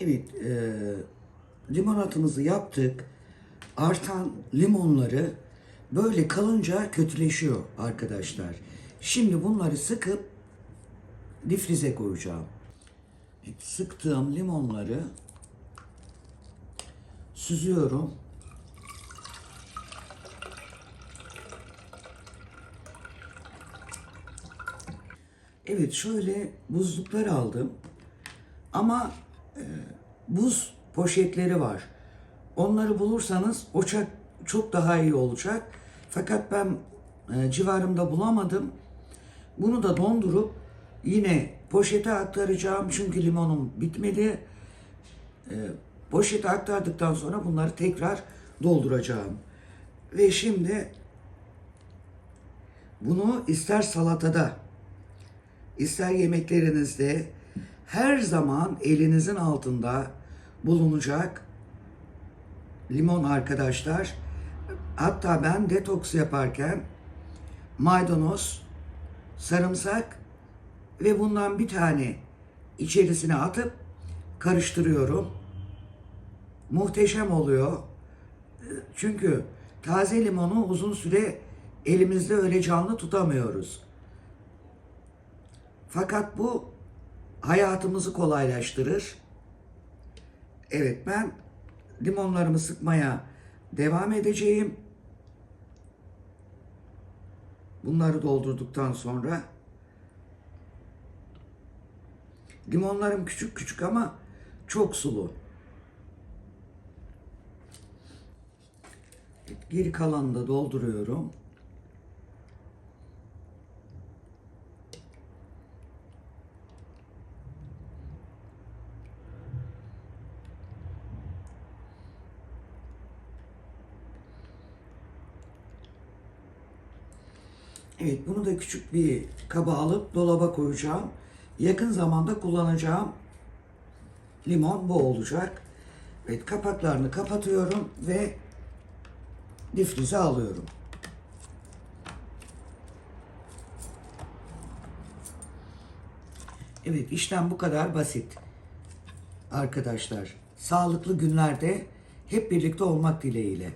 Evet, e, limonatımızı yaptık. Artan limonları böyle kalınca kötüleşiyor arkadaşlar. Şimdi bunları sıkıp difrize koyacağım. Sıktığım limonları süzüyorum. Evet şöyle buzluklar aldım. Ama buz poşetleri var. Onları bulursanız o çok, daha iyi olacak. Fakat ben e, civarımda bulamadım. Bunu da dondurup yine poşete aktaracağım. Çünkü limonum bitmedi. E, poşete aktardıktan sonra bunları tekrar dolduracağım. Ve şimdi bunu ister salatada, ister yemeklerinizde her zaman elinizin altında bulunacak limon arkadaşlar. Hatta ben detoks yaparken maydanoz, sarımsak ve bundan bir tane içerisine atıp karıştırıyorum. Muhteşem oluyor. Çünkü taze limonu uzun süre elimizde öyle canlı tutamıyoruz. Fakat bu hayatımızı kolaylaştırır. Evet ben limonlarımı sıkmaya devam edeceğim. Bunları doldurduktan sonra limonlarım küçük küçük ama çok sulu. Geri kalanını da dolduruyorum. Evet bunu da küçük bir kaba alıp dolaba koyacağım. Yakın zamanda kullanacağım limon bu olacak. Evet kapaklarını kapatıyorum ve difrize alıyorum. Evet işlem bu kadar basit. Arkadaşlar sağlıklı günlerde hep birlikte olmak dileğiyle.